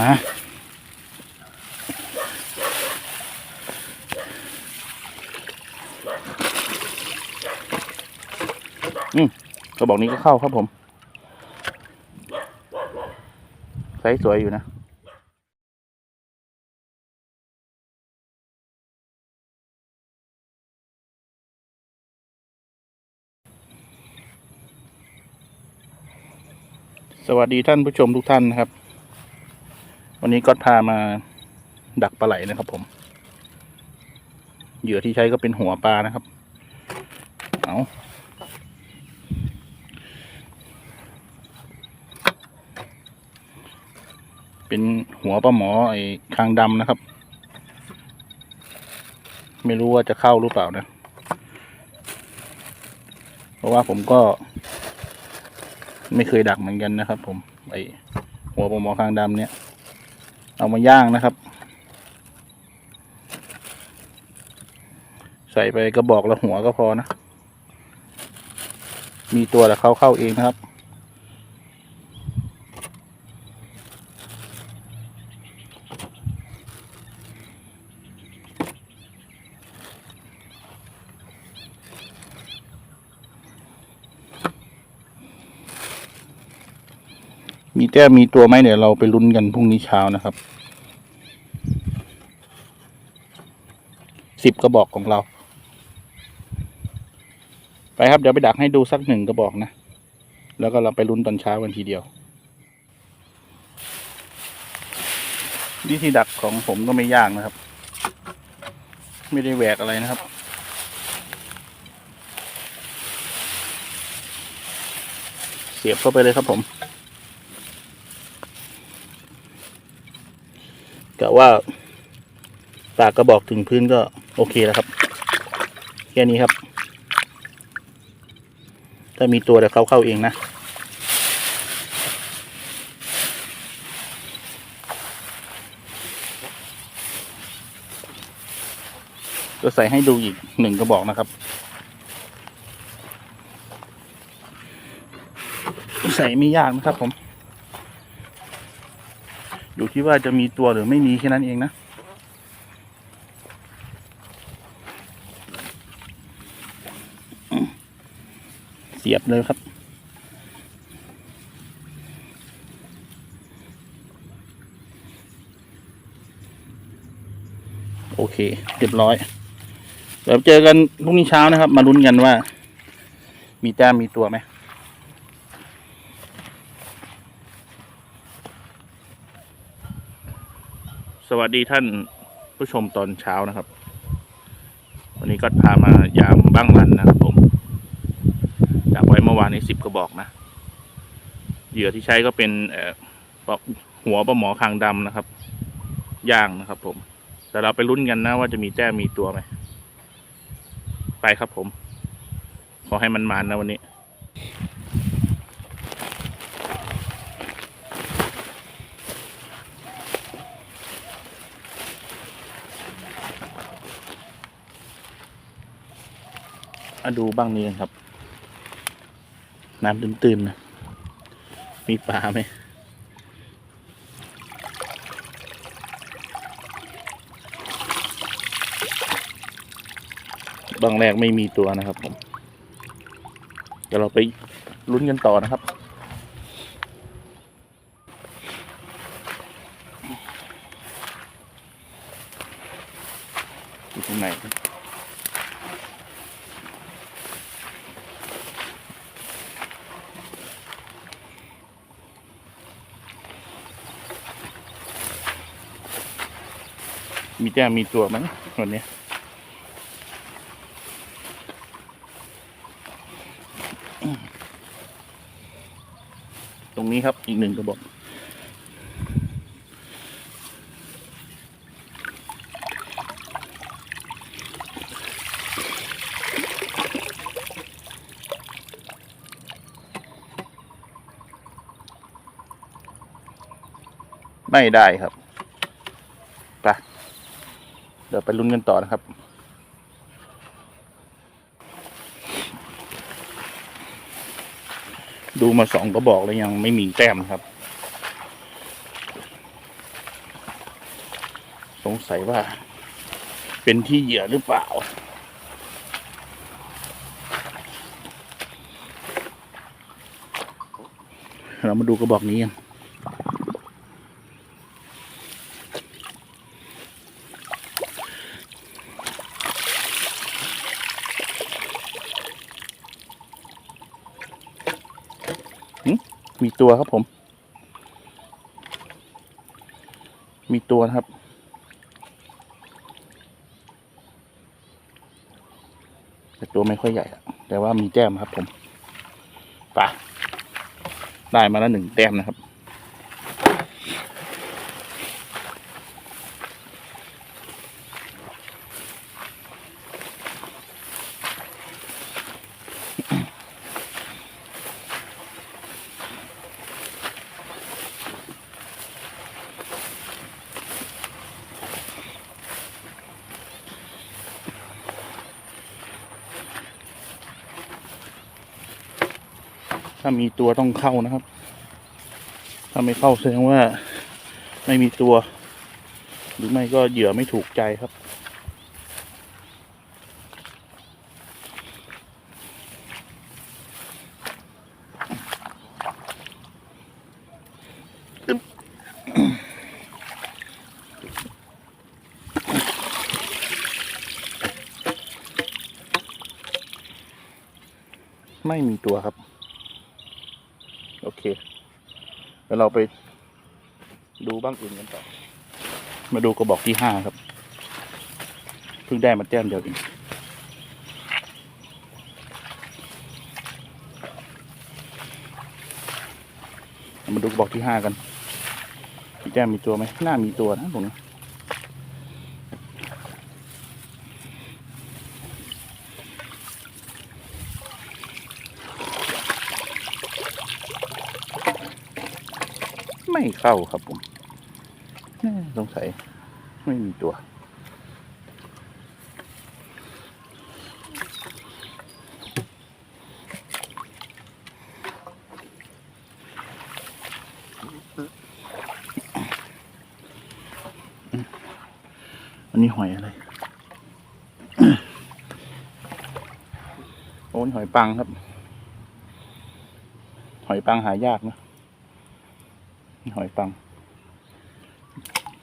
นะอืมกระบอกนี้ก็เข้าครับผมไซส์สวยอยู่นะสวัสดีท่านผู้ชมทุกท่านนะครับ วันนี้ก็พามาดักปลาไหลนะครับผม เหยื่อที่ใช้ก็เป็นหัวปลานะครับ เอาเป็นหัวปลาหมอไอ้คางดำนะครับ ไม่รู้ว่าจะเข้าหรือเปล่านะ เพราะว่าผมก็ ไม่เคยดักเหมือนกันนะครับ ผมไอ้หัวปลาหมอคางดำเนี่ย เอามาย่างนะครับ ใส่ไปกระบอกละหัวก็พอนะ มีตัวแต่เขาเข้าเองนะครับ มีแต้มมีตัวไหมเดี๋ยวเราไปลุ้นกันพรุ่งนี้เช้านะครับสิบกระบอกของเรา ไปครับเดี๋ยวไปดักให้ดูสักหนึ่งกระบอกนะ แล้วก็เราไปลุ้นตอนเช้ากันทีเดียววิธีดักของผมก็ไม่ยากนะครับ ไม่ได้แหวกอะไรนะครับเสียบเข้าไปเลยครับผม กะว่าปากกระบอกถึงพื้นก็โอเคแล้วครับแค่นี้ครับ ถ้ามีตัวเดี๋ยวเขาเข้าเองนะก็ใส่ให้ดูอีกหนึ่งกระบอกนะครับ ใส่ไม่ยากนะครับผม อยู่ที่ว่าจะมีตัวหรือไม่มีแค่นั้นเองนะ เสียบเลยครับ โอเค เรียบร้อย เดี๋ยวเจอกันพรุ่งนี้เช้านะครับ มาลุ้นกันว่า มีแต้มมีตัวไหม วัสดีท่านผู้ชมตอนเช้านะครับ วันนี้ก็พามายามบ้างรันนะครับผม จากไว้เมื่อวานนี้สิบกระบอกนะเหยื่อที่ใช้ก็เป็นเอ่อหัวปลาหมอคางดำนะครับ ย่างนะครับ ผม แต่เราไปลุ้นกันนะว่าจะมีแต้มมีตัวไหมไปครับผม ขอให้มันมานนะวันนี้ มาดูบ้างนี้กันครับ น้ำตื้นๆนะ มีปลาไหมบางแรกไม่มีตัวนะครับผมเดี๋ยวเราไปลุ้นกันต่อนะครับ อยู่ตรงไหน มีแต้มมีตัวไหมวันนี้ตรงนี้ครับอีกหนึ่งกระบอกไม่ได้ครับ เดี๋ยวไปลุ้นกันต่อนะครับ ดูมาสองกระบอกแล้วยังไม่มีแต้มครับ สงสัยว่า เป็นที่เหยื่อหรือเปล่าเรามาดูกระบอกนี้กันหึ มีตัวครับผม มีตัวนะครับ แต่ตัวไม่ค่อยใหญ่แต่ว่ามีแต้มครับผมไปะได้มาแล้วหนึ่งแต้มนะครับ ถ้ามีตัวต้องเข้านะครับ ถ้าไม่เข้าแสดงว่าไม่มีตัว หรือไม่ก็เหยื่อไม่ถูกใจครับ ไม่มีตัวครับ โอเค แล้วเราไปดูบ้างอื่นกันต่อ มาดูกระบอกที่ห้าครับ เพิ่งได้มาแต้มเดียวเองมาดูกระบอกที่ห้ากันมีแต้มมีตัวไหมน่ามีตัวนะผมนี้ ไม่เข้าครับผมแน่สงสัยไม่มีตัว อันนี้หอยอะไร โอ้ยหอยปังครับ หอยปังหายากนะนี่ หอยปัง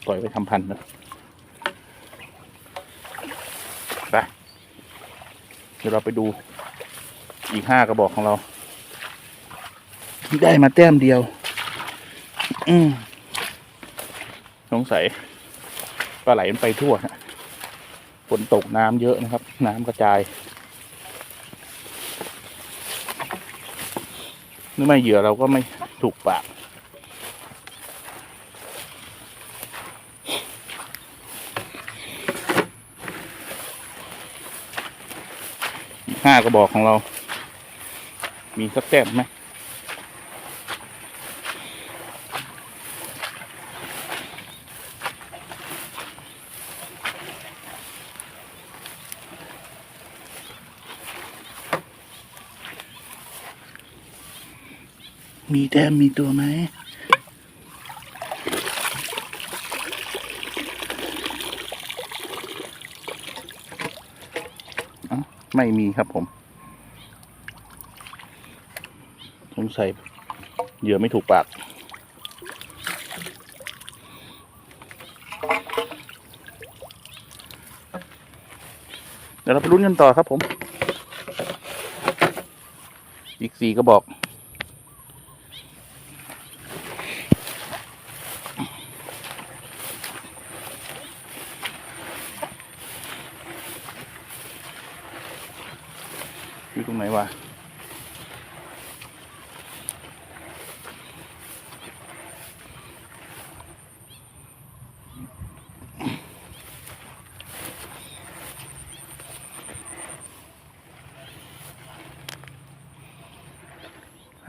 ปล่อยไปทำพันธุ์นะไปเดี๋ยวเราไปดูอีกห้ากระบอกของเรา ได้มาแต้มเดียว อืมสงสัยปลาไหลมันไปทั่วฮะฝนตกน้ำเยอะนะครับ น้ำกระจายนี่ไม่เหยื่อเราก็ไม่ถูกปาก ห้ากระบอกของเรา มีสักแต้มไหมมีแต้มมีตัวไหม เอ้า ไม่มีครับผมสงสัยเหยื่อไม่ถูกปาก เดี๋ยวเราไปลุ้นกันต่อครับผม อีกสี่กระบอก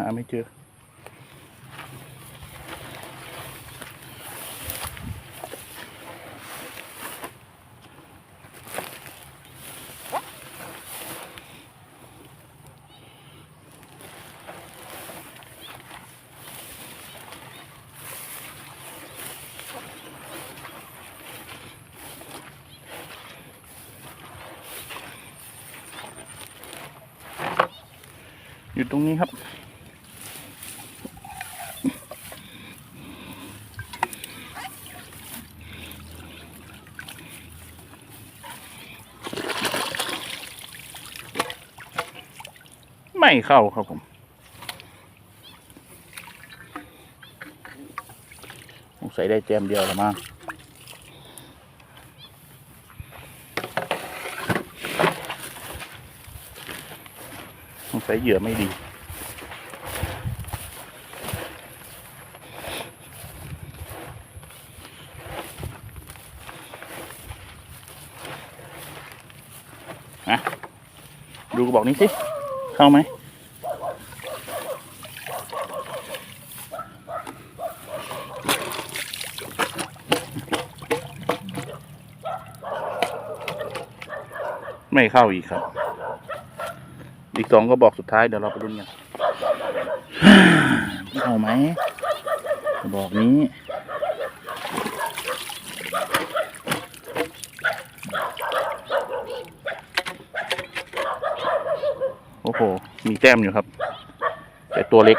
hả mới chưa? อยู่ตรงนี้ครับ ไม่เข้าครับผมสงสัยได้แจมเดียวละมั้งสงสัยเหยื่อไม่ดีอะดูกระบอกนี้สิ เข้าไหมไม่เข้าอีกครับ อีกสองก็บอกสุดท้ายเดี๋ยวเราไปลุ้นกันเข้าไหมบอกนี้ โอ้โห มีแต้มอยู่ครับ แต่ตัวเล็ก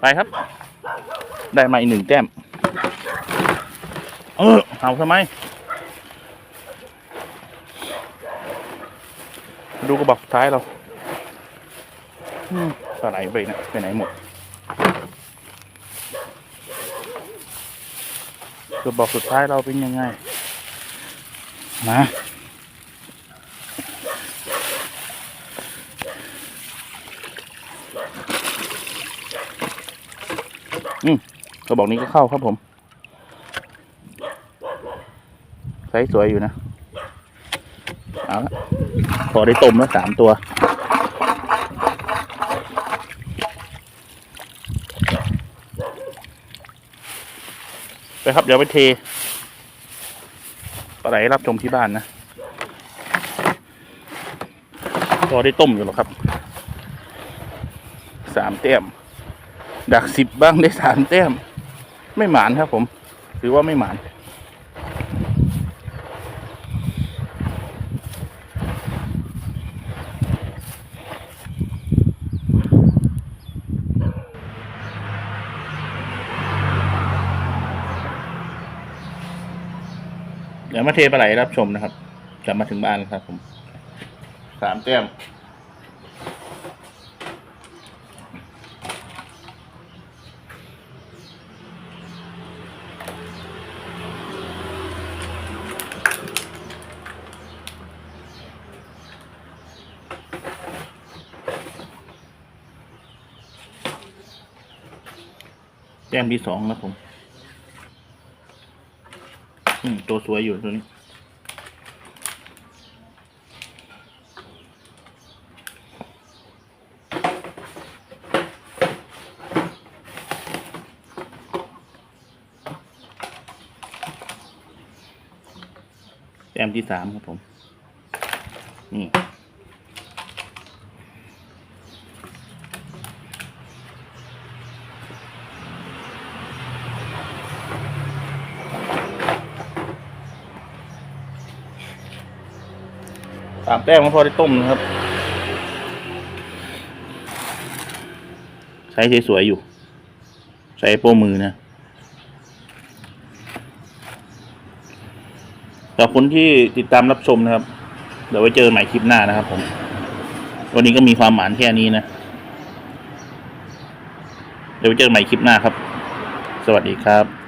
ไปครับ ได้มาอีกหนึ่งแต้ม เออเอาทำไม ดูกระบอกท้ายเราอืมปลาไหลไปนะไปไหนหมด กระบอกสุดท้ายเราเป็นยังไง นะกระบอกนี้ก็เข้าครับผมไซส์สวยอยู่นะ เอาละพอได้ต้มแล้วสามตัว ไปครับ เดี๋ยวไปเทปลาไหลรับชมที่บ้านนะพอได้ต้มอยู่หรอกครับ สามแต้ม ดักสิบบ้างได้สามแต้ม ไม่หมานครับผม ถือว่าไม่หมาน ยวมาเทปลาไหลรับชมนะครับกลับมาถึงบ้านแล้วครับผมสามแต้มแต้มที่สองนะผม อืมตัวสวยอยู่ตัวนี้ แต้มที่สามครับผม นี่ สามแต้มก็พอได้ต้มนะครับ ใช้สวยๆอยู่ ใช้โป้มือนะขอบคุณที่ติดตามรับชมนะครับ เดี๋ยวไว้เจอใหม่คลิปหน้านะครับผม วันนี้ก็มีความหมานแค่นี้นะ เดี๋ยวไว้เจอใหม่คลิปหน้าครับ สวัสดีครับ